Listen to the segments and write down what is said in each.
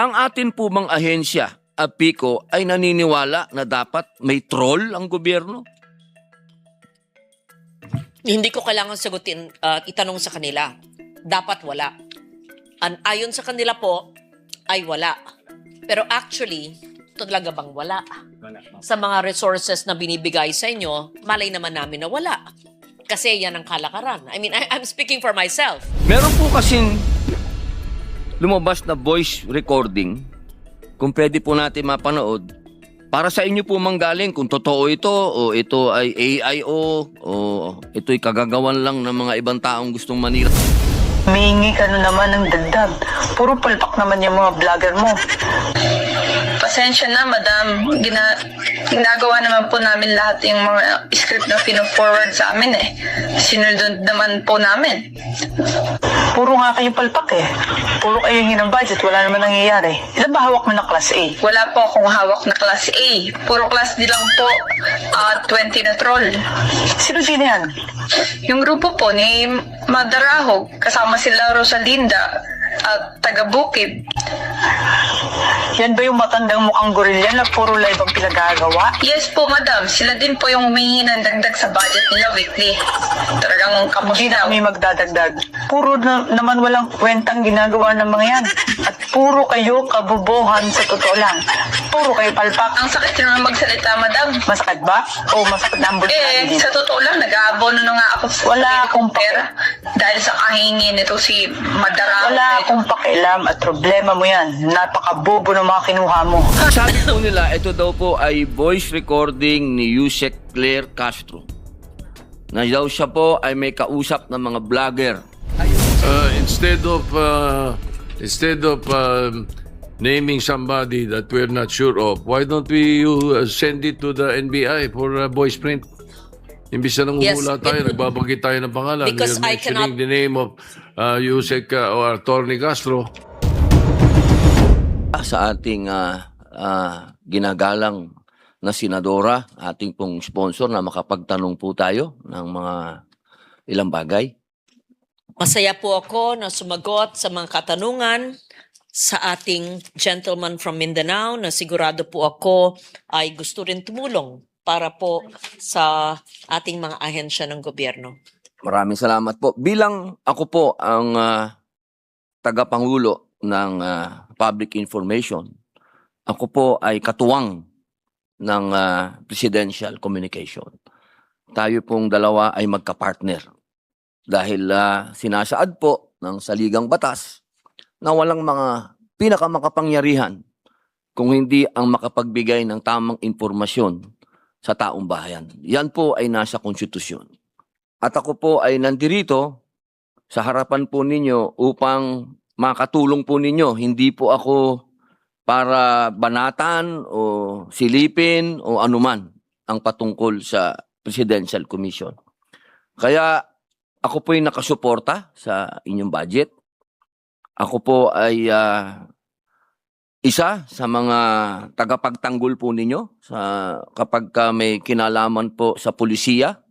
Ang atin po bang ahensya, APICO, ay naniniwala na dapat may troll ang gobyerno? Hindi ko kailangan sagutin at itanong sa kanila. Dapat wala. An ayon sa kanila po, ay wala. Pero actually, talaga bang wala? Sa mga resources na binibigay sa inyo, malay naman namin na wala. Kasi yan ang kalakaran. I mean, I, I'm speaking for myself. Meron po kasing lumabas na voice recording, kung pwede po natin mapanood, para sa inyo po manggaling kung totoo ito o ito ay AIO o ito'y kagagawan lang ng mga ibang taong gustong manira. Humingi ka na naman ng dagdag. Puro palpak naman yung mga vlogger mo. Pasensya na, madam. Gina ginagawa naman po namin lahat yung mga script na pino-forward sa amin eh. Sinunod naman po namin. Puro nga kayo palpak eh. Puro kayo hingi ng budget, wala naman nangyayari. Ilan ba hawak mo na class A? Wala po akong hawak na class A. Puro class D lang po. ah 20 na troll. Sino-sino yan? Yung grupo po ni Madarahog, kasama sila Rosalinda at taga Bukid. Yan ba yung matandang mukhang gorilla na puro live ang pinagagawa? Yes po, madam. Sila din po yung humingi ng dagdag sa budget nila weekly. Talagang kapos Hindi na kami magdadagdag. Puro na, naman walang kwentang ginagawa ng mga yan. At puro kayo kabubuhan sa totoo lang. Puro kayo palpak. Ang sakit naman magsalita, madam. Masakit ba? O masakit na ang bulsa Eh, namin? sa totoo lang, nag-aabono na nga ako sa Wala akong pera. Dahil sa kahingi nito si Madara. Wala akong pakialam at problema mo yan. Napakabobo ng mga kinuha mo. Sabi po nila, ito daw po ay voice recording ni Yusek Claire Castro. Na daw siya po ay may kausap ng mga vlogger. Uh, instead of uh, instead of um, naming somebody that we're not sure of, why don't we uh, send it to the NBI for uh, voice print? Imbis na Yes, nanguhula tayo, it- nagbabanggit tayo ng pangalan. Because I mentioning cannot- the name of uh, Yusek uh, or Attorney Castro. sa ating ah, ah, ginagalang na senadora, ating pong sponsor na makapagtanong po tayo ng mga ilang bagay. Masaya po ako na sumagot sa mga katanungan sa ating gentleman from Mindanao na sigurado po ako ay gusto rin tumulong para po sa ating mga ahensya ng gobyerno. Maraming salamat po. Bilang ako po ang ah, tagapangulo ng ah, public information, ako po ay katuwang ng ah, presidential communication. Tayo pong dalawa ay magka-partner dahil ah, sinasaad po ng saligang batas na walang mga pinakamakapangyarihan kung hindi ang makapagbigay ng tamang impormasyon sa taong bayan. Yan po ay nasa konstitusyon. At ako po ay nandirito sa harapan po ninyo upang makatulong po ninyo. Hindi po ako para banatan o silipin o anuman ang patungkol sa Presidential Commission. Kaya ako po ay nakasuporta sa inyong budget. Ako po ay ah, isa sa mga tagapagtanggol po ninyo sa kapag ka may kinalaman po sa pulisiya.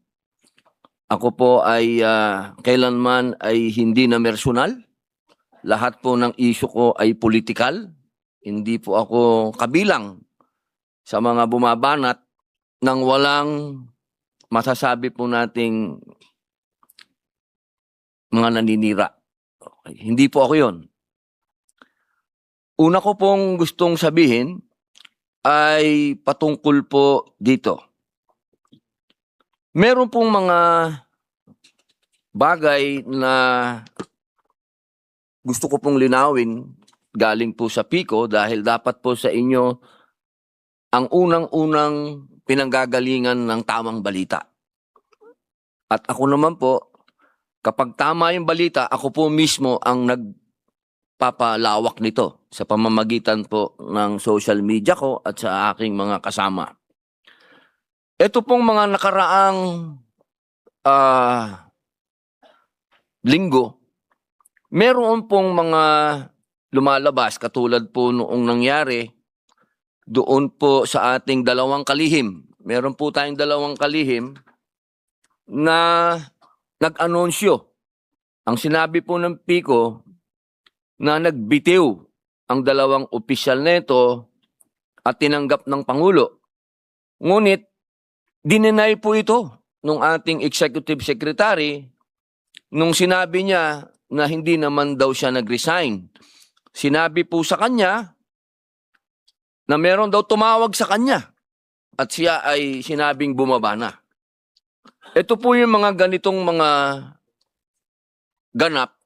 Ako po ay ah, kailanman ay hindi na personal. Lahat po ng issue ko ay political. Hindi po ako kabilang sa mga bumabanat ng walang masasabi po nating mga naninira. Okay. Hindi po ako yon. Una ko pong gustong sabihin ay patungkol po dito. Meron pong mga bagay na gusto ko pong linawin galing po sa Pico dahil dapat po sa inyo ang unang-unang pinanggagalingan ng tamang balita. At ako naman po, kapag tama yung balita, ako po mismo ang nagpapalawak nito sa pamamagitan po ng social media ko at sa aking mga kasama. Ito pong mga nakaraang ah, linggo, meron pong mga lumalabas katulad po noong nangyari doon po sa ating dalawang kalihim. Meron po tayong dalawang kalihim na nag-anunsyo. Ang sinabi po ng Pico na nagbitiw ang dalawang opisyal nito at tinanggap ng Pangulo. Ngunit, dininay po ito nung ating executive secretary nung sinabi niya na hindi naman daw siya nag-resign. Sinabi po sa kanya na meron daw tumawag sa kanya at siya ay sinabing bumaba na. Ito po yung mga ganitong mga ganap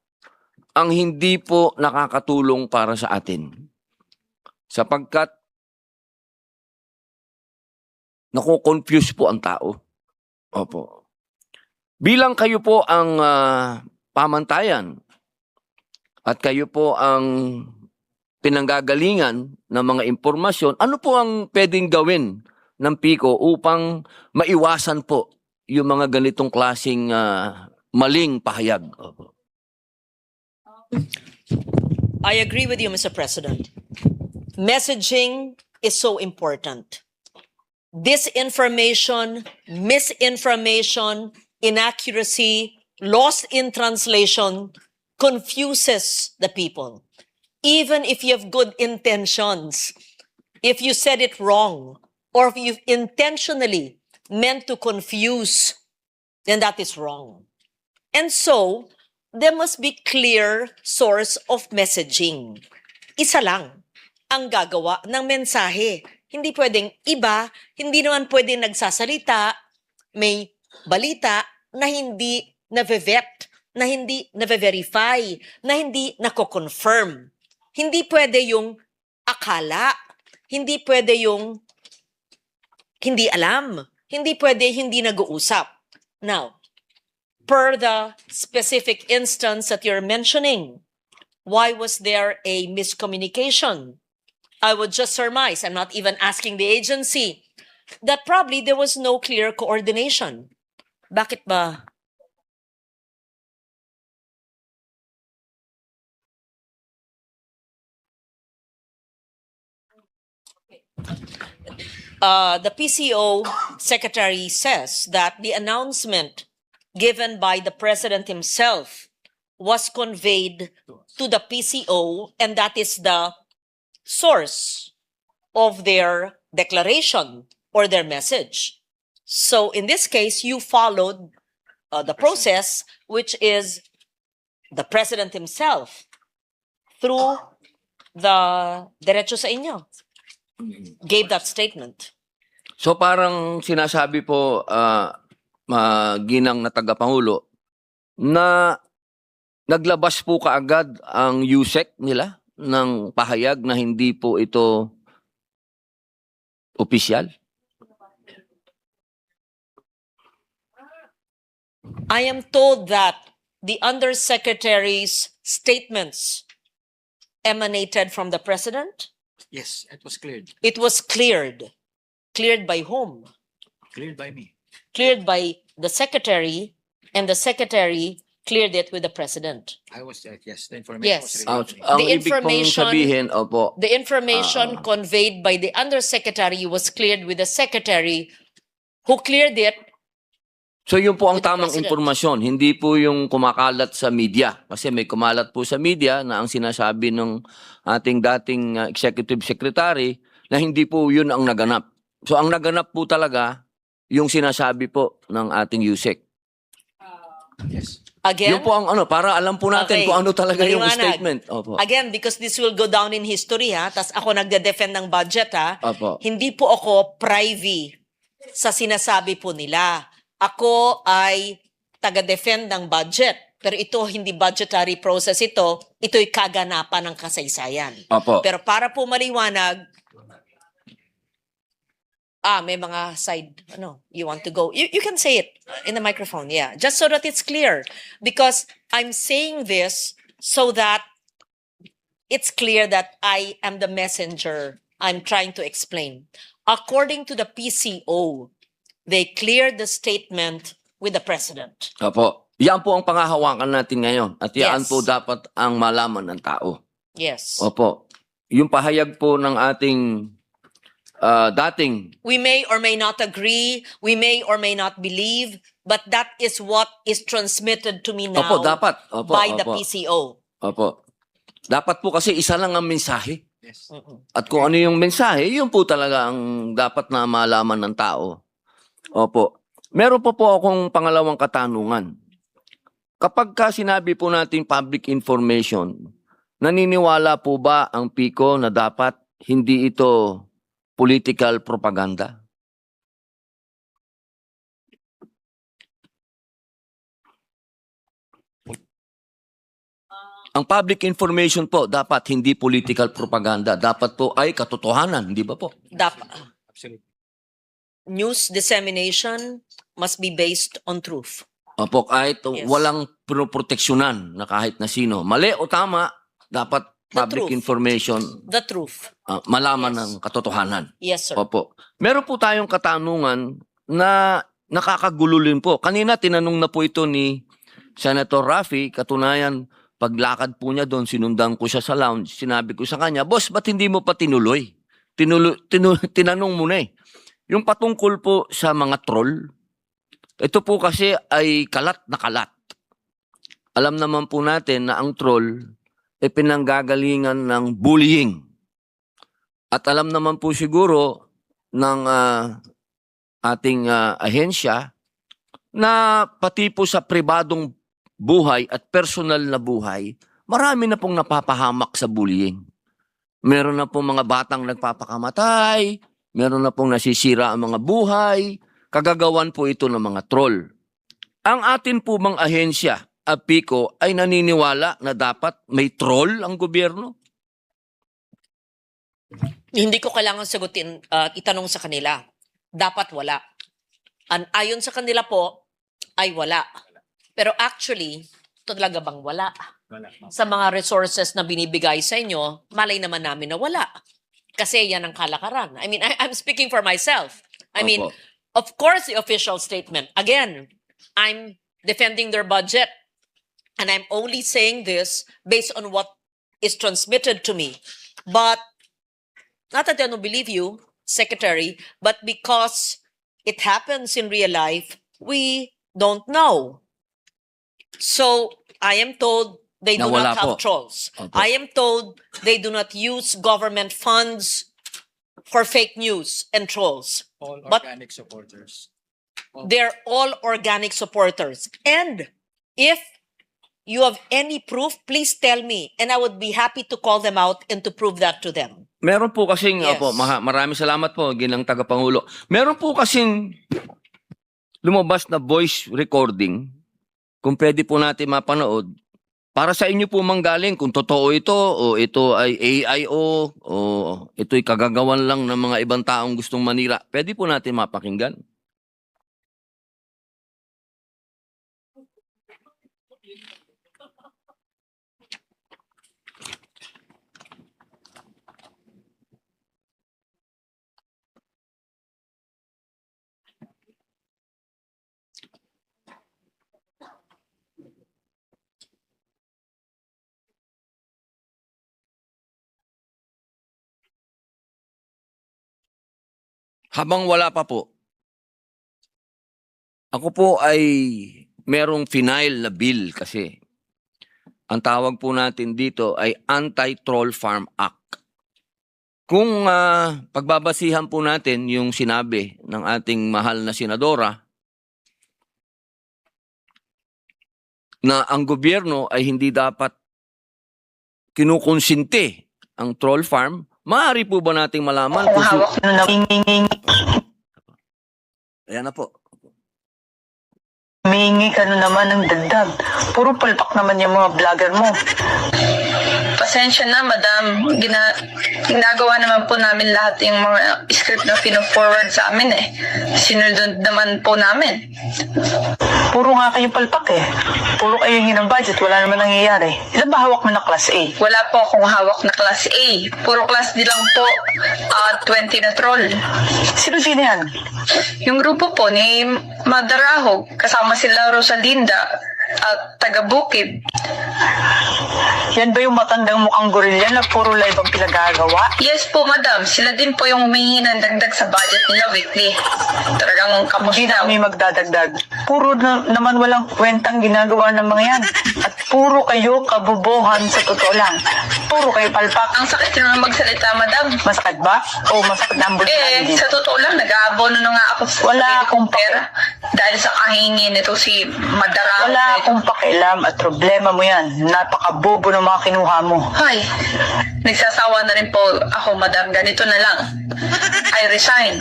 ang hindi po nakakatulong para sa atin. Sapagkat nako-confuse po ang tao. Opo. Bilang kayo po ang ah, pamantayan at kayo po ang pinanggagalingan ng mga impormasyon, ano po ang pwedeng gawin ng PICO upang maiwasan po yung mga ganitong klasing ah, maling pahayag? Opo. I agree with you, Mr. President. Messaging is so important. Disinformation, misinformation, inaccuracy, lost in translation confuses the people. Even if you have good intentions, if you said it wrong, or if you intentionally meant to confuse, then that is wrong. And so, there must be clear source of messaging. Isa lang ang gagawa ng mensahe. Hindi pwedeng iba, hindi naman pwedeng nagsasalita, may balita na hindi na-vet, na hindi na-verify, na hindi nako-confirm. Hindi pwede yung akala, hindi pwede yung hindi alam, hindi pwede hindi nag-uusap. Now, per the specific instance that you're mentioning, why was there a miscommunication? I would just surmise, I'm not even asking the agency, that probably there was no clear coordination. Bakit ba? Uh, the PCO secretary says that the announcement given by the president himself was conveyed to the PCO and that is the source of their declaration or their message. So in this case, you followed uh, the process, which is the president himself through the derecho sa inyo gave that statement. So parang sinasabi po ah, ma- ginang na tagapangulo na naglabas po kaagad ang USEC nila ng pahayag na hindi po ito opisyal. I am told that the undersecretary's statements emanated from the president. Yes, it was cleared. It was cleared. Cleared by whom? Cleared by me. Cleared by the secretary, and the secretary cleared it with the president. I was, uh, yes, the information Yes. was Ang, relayed to me. ang The ibig information- sabihin, opo, The information Ah. conveyed by the undersecretary was cleared with the secretary who cleared it. So yun po ang With the tamang president. impormasyon, hindi po yung kumakalat sa media. Kasi may kumalat po sa media na ang sinasabi ng ating dating uh, executive secretary na hindi po yun ang naganap. So ang naganap po talaga yung sinasabi po ng ating USEC. Yes. Again, Yun po ang ano, para alam po natin Okay. kung ano talaga yung Maliwanag. statement. Opo. again, because this will go down in history ha, tas ako nagde-defend ng budget ha, Opo. hindi po ako privy sa sinasabi po nila. Ako ay taga-defend ng budget. Pero ito, hindi budgetary process ito. Ito'y kaganapan ng kasaysayan. Opo. Pero para po maliwanag, ah, may mga side, ano, you want to go. You, you can say it in the microphone, yeah. Just so that it's clear. Because I'm saying this so that it's clear that I am the messenger I'm trying to explain. According to the PCO, they cleared the statement with the president. Opo. Yan po ang pangahawakan natin ngayon. At yan Yes. po dapat ang malaman ng tao. Yes. Opo. Yung pahayag po ng ating ah, dating We may or may not agree, we may or may not believe, but that is what is transmitted to me now Opo, dapat. Opo, by the opo. PCO. Opo. Dapat po kasi isa lang ang mensahe. Yes. At kung ano yung mensahe, yun po talaga ang dapat na malaman ng tao. Opo. Meron pa po akong pangalawang katanungan. Kapag ka sinabi po natin public information, naniniwala po ba ang PICO na dapat hindi ito political propaganda? Ang public information po dapat hindi political propaganda. Dapat po ay katotohanan, hindi ba po? Dapat, Absolutely. news dissemination must be based on truth. Opo, kahit Yes. walang pinoproteksyonan na kahit na sino. Mali o tama, dapat The public truth. information The truth. ah, malaman Yes. ng katotohanan. Yes, sir. Opo. Meron po tayong katanungan na nakakagulo rin po. Kanina tinanong na po ito ni Senator Rafi, katunayan paglakad po niya doon, sinundan ko siya sa lounge, sinabi ko sa kanya, Boss, ba't hindi mo pa tinuloy? Tinuloy, tinu- tinanong mo na eh. Yung patungkol po sa mga troll, ito po kasi ay kalat na kalat. Alam naman po natin na ang troll ay pinanggagalingan ng bullying. At alam naman po siguro ng ah, ating ah, ahensya na pati po sa pribadong buhay at personal na buhay, marami na pong napapahamak sa bullying. Meron na pong mga batang nagpapakamatay, meron na pong nasisira ang mga buhay, kagagawan po ito ng mga troll. Ang atin po bang ahensya, APICO, ay naniniwala na dapat may troll ang gobyerno? Hindi ko kailangan sagutin, ah, itanong sa kanila. Dapat wala. An ayon sa kanila po, ay wala. Pero actually, talaga bang wala? Wala. Sa mga resources na binibigay sa inyo, malay naman namin na wala. Kasi yan ang kalakaran. I mean, I, I'm speaking for myself. I mean, Opo. of course, the official statement. Again, I'm defending their budget. And I'm only saying this based on what is transmitted to me. But not that I don't believe you, Secretary, but because it happens in real life, we don't know. So I am told they do Na not have po. trolls. Opo. I am told they do not use government funds for fake news and trolls. All But- organic supporters. They're all organic supporters. And if you have any proof, please tell me. And I would be happy to call them out and to prove that to them. Meron po kasing, Yes. opo, maha, maraming salamat po, ginang tagapangulo. Meron po kasing lumabas na voice recording, kung pwede po natin mapanood, para sa inyo po manggaling kung totoo ito o ito ay AIO o ito'y kagagawan lang ng mga ibang taong gustong manira. Pwede po natin mapakinggan. Habang wala pa po, ako po ay merong final na bill kasi. Ang tawag po natin dito ay Anti-Troll Farm Act. Kung ah, pagbabasihan po natin yung sinabi ng ating mahal na senadora na ang gobyerno ay hindi dapat kinukonsinti ang troll farm, maaari po ba nating malaman Kung si- Ayan na po. Mingi ka na naman ng dagdag. Puro palpak naman yung mga vlogger mo. Pasensya na, madam. Gina ginagawa naman po namin lahat yung mga script na pino-forward sa amin eh. Sinunod naman po namin. Puro nga kayo palpak eh. Puro kayo hingi ng budget. Wala naman nangyayari. Ilan ba hawak mo na class A? Wala po akong hawak na class A. Puro class D lang po. ah 20 na troll. Sino-sino yan? Yung grupo po ni Madarahog, kasama sila Rosalinda at taga Bukid. Yan ba yung matandang mukhang gorilla na puro live ang pinagagawa? Yes po, madam. Sila din po yung humingi ng dagdag sa budget nila weekly. Talagang kapos Hindi na kami magdadagdag. Puro na, naman walang kwentang ginagawa ng mga yan. At puro kayo kabubuhan sa totoo lang. Puro kayo palpak. Ang sakit naman magsalita, madam. Masakit ba? O masakit na ang bulsa Eh, sa totoo lang, nag-aabono na nga ako sa Wala akong pera. Dahil sa kahingi nito si Madarao. Wala akong pakialam at problema mo yan. Napakabobo ng mga kinuha mo. Ay, nagsasawa na rin po ako, madam. Ganito na lang. I resign.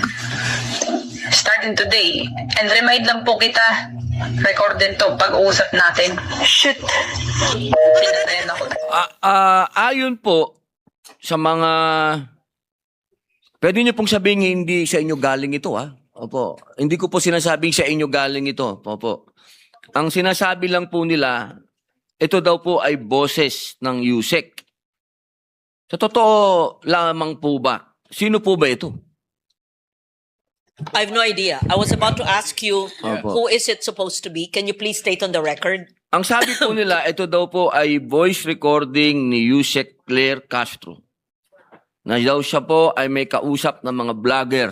Starting today. And remind lang po kita, record din to pag-uusap natin. Shit! Pinatayan ako. Ah, ah, ayon po sa mga Pwede niyo pong sabihin hindi sa inyo galing ito ah. Opo. Hindi ko po sinasabing sa inyo galing ito. Opo. Ang sinasabi lang po nila, ito daw po ay boses ng USEC. Sa totoo lamang po ba? Sino po ba ito? I have no idea. I was about to ask you, Opo. who is it supposed to be? Can you please state on the record? Ang sabi po nila, ito daw po ay voice recording ni Yusek Claire Castro. Na daw siya po ay may kausap ng mga vlogger.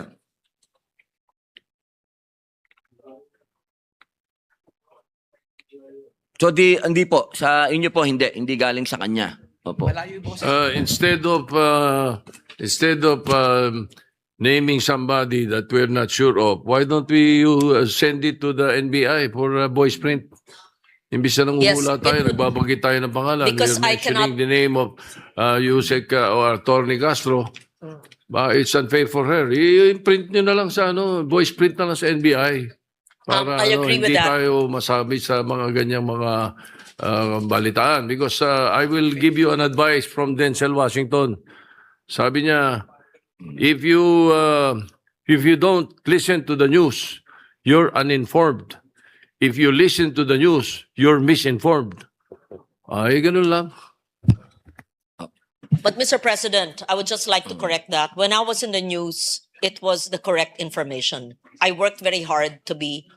So di, hindi po, sa inyo po hindi, hindi galing sa kanya. Opo. Uh, instead of uh, instead of um, naming somebody that we're not sure of, why don't we uh, send it to the NBI for uh, voice print? Imbis na Yes, nanguhula tayo, it- nagbabanggit tayo ng pangalan. Because We're I mentioning cannot- the name of uh, Yusek uh, or Attorney Castro. Ba, it's unfair for her. I-print nyo na lang sa ano, voice print na lang sa NBI. Para Um, I ano, agree with hindi that. tayo masabi sa mga ganyang mga uh, balitaan. Because uh, I will give you an advice from Denzel Washington. Sabi niya, if you uh, if you don't listen to the news, you're uninformed. If you listen to the news, you're misinformed. Ay, ganun lang. But Mr. President, I would just like to correct that. When I was in the news, it was the correct information. I worked very hard to be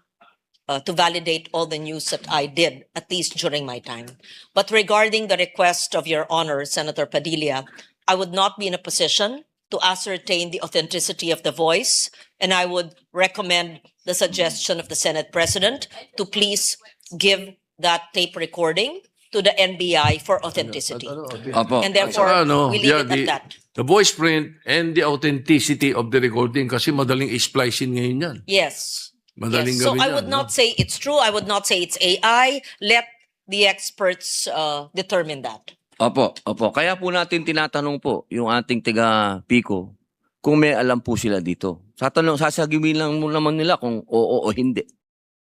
uh, to validate all the news that I did, at least during my time. But regarding the request of Your Honor, Senator Padilla, I would not be in a position to ascertain the authenticity of the voice, and I would recommend the suggestion of the Senate President to please give that tape recording to the NBI for authenticity. Opo. And therefore, Saka ano, we leave yeah, it the- at that. The voice print and the authenticity of the recording kasi madaling i-splicing ngayon yan. Yes. Madaling yes. So gawin I yan, would no? not say it's true. I would not say it's AI. Let the experts uh, determine that. Opo, opo. Kaya po natin tinatanong po yung ating tiga Pico kung may alam po sila dito. Sa tanong, sasagimin lang mo naman nila kung oo o hindi.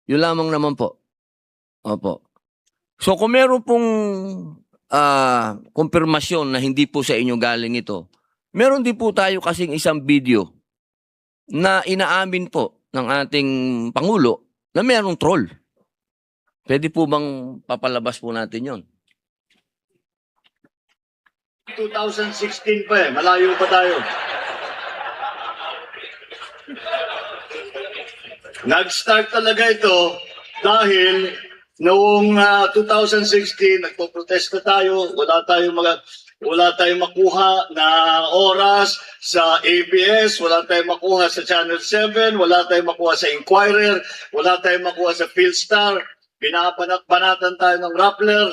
Yun lamang naman po. Opo. So kung meron pong ah, kumpirmasyon na hindi po sa inyo galing ito, meron din po tayo kasing isang video na inaamin po ng ating Pangulo na merong troll. Pwede po bang papalabas po natin yon? 2016 pa eh, malayo pa tayo. Nag-start talaga ito dahil noong ah, 2016 nagpo-protesta tayo, wala tayong mga wala tayong makuha na oras sa ABS, wala tayong makuha sa Channel 7, wala tayong makuha sa Inquirer, wala tayong makuha sa Philstar, binabanat-banatan tayo ng Rappler,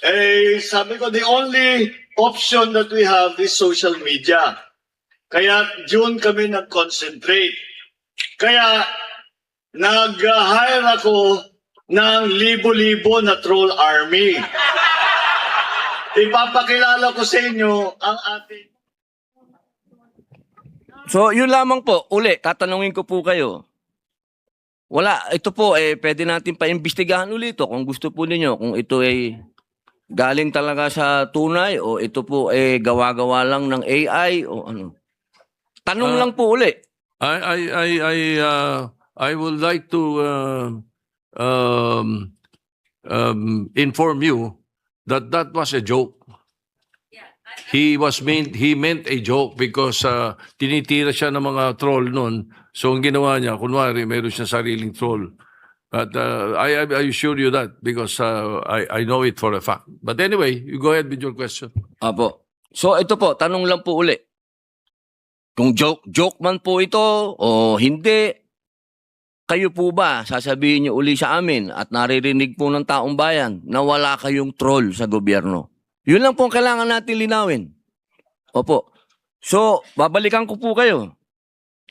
eh, sabi ko, the only option that we have is social media. Kaya June kami nag-concentrate. Kaya nag-hire ako ng libo-libo na troll army. Ipapakilala ko sa inyo ang ating So, yun lamang po. Uli, tatanungin ko po kayo. Wala, ito po, eh, pwede natin paimbestigahan ulit ito kung gusto po ninyo. Kung ito ay galing talaga sa tunay o ito po eh gawa-gawa lang ng AI o ano. Tanong Ah. lang po uli. I I I I uh, I would like to uh, um, um, inform you that that was a joke. He was meant he meant a joke because uh, tinitira siya ng mga troll noon. So ang ginawa niya, kunwari mayroon siya sariling troll. But uh, I I assure you that because uh, I I know it for a fact. But anyway, you go ahead with your question. Apo. So, ito po, tanong lang po uli. Kung joke, joke man po ito o hindi, kayo po ba, sasabihin niyo uli sa amin at naririnig po ng taong bayan na wala kayong troll sa gobyerno? Yun lang po ang kailangan natin linawin. Opo. So, babalikan ko po kayo.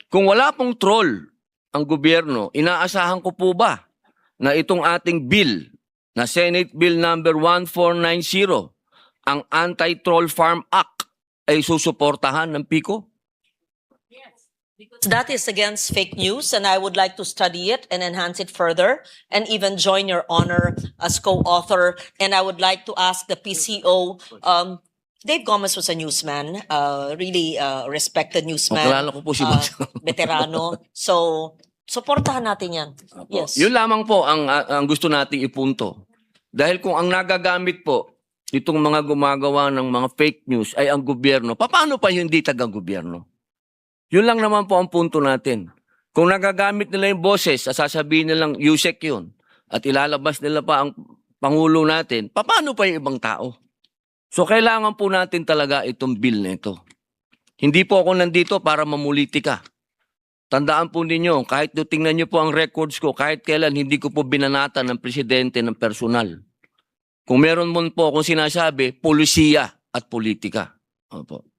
Kung wala pong troll ang gobyerno, inaasahan ko po ba na itong ating bill na Senate Bill number 1490, ang Anti-Troll Farm Act ay susuportahan ng PICO? That is against fake news, and I would like to study it and enhance it further, and even join your honor as co-author. And I would like to ask the PCO. Um, Dave Gomez was a newsman, uh, really uh, respected newsman, Kilala ko po si uh, Boss. veterano. So, supportahan natin yan. Yes. Yun lamang po ang, ang gusto nating ipunto. Dahil kung ang nagagamit po itong mga gumagawa ng mga fake news ay ang gobyerno, paano pa hindi taga-gobyerno? Yun lang naman po ang punto natin. Kung nagagamit nila yung boses, sasabihin nilang USEC yun, at ilalabas nila pa ang Pangulo natin, paano pa yung ibang tao? So kailangan po natin talaga itong bill na ito. Hindi po ako nandito para mamulitika. Tandaan po ninyo, kahit do tingnan nyo po ang records ko, kahit kailan hindi ko po binanata ng presidente ng personal. Kung meron mo po akong sinasabi, polisiya at politika. Opo.